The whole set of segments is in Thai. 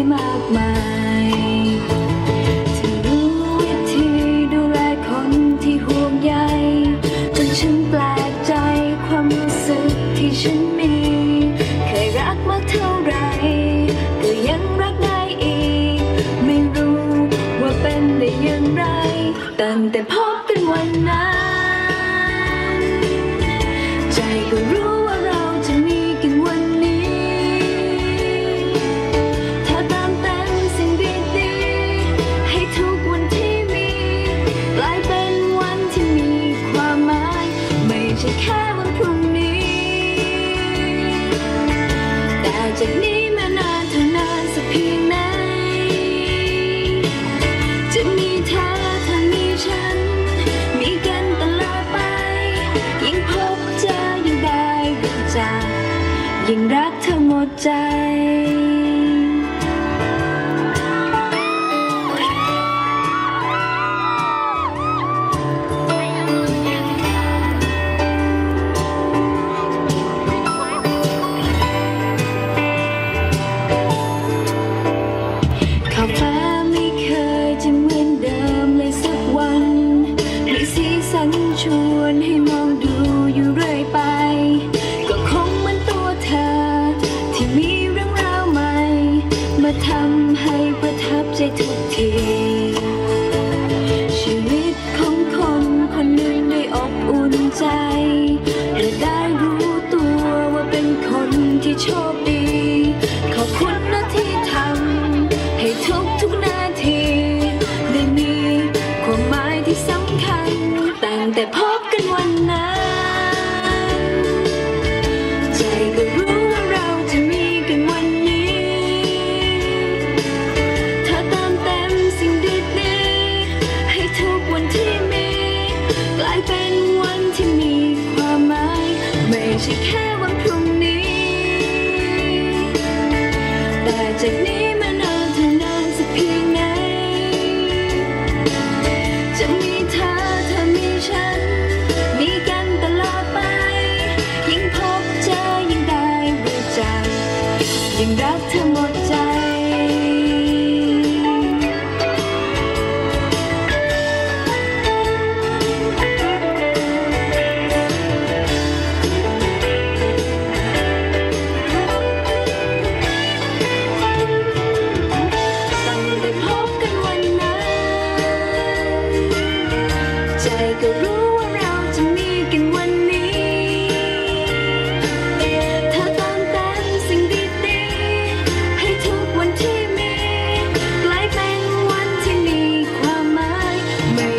เธอรู้วิธีดูแลคนที่ห่วงใยจนฉันแปลกใจความรู้สึกที่ฉันมี เคยรักมากเท่าไรก็ยังรักได้อีก ไม่รู้ว่าเป็นได้ย่งไรตั้แต่ ใขอฟ้าไม่เคยจะเหมือนเดิมเลยสักวัน มีสีสันชวนให้ Show me. tình đã thương một trái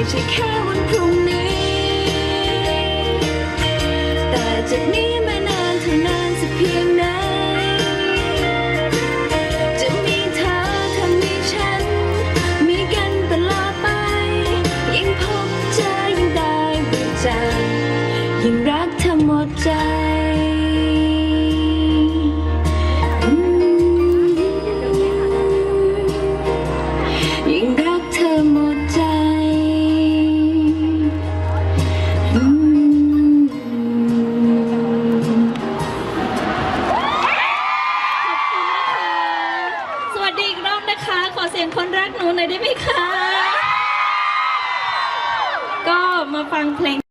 ใช่แค่วันพรุ่งนี้ แต่จากนี้ นะคะ ขอเสียงคนรักหนูหน่อยได้ไหมคะ ก็มาฟังเพลง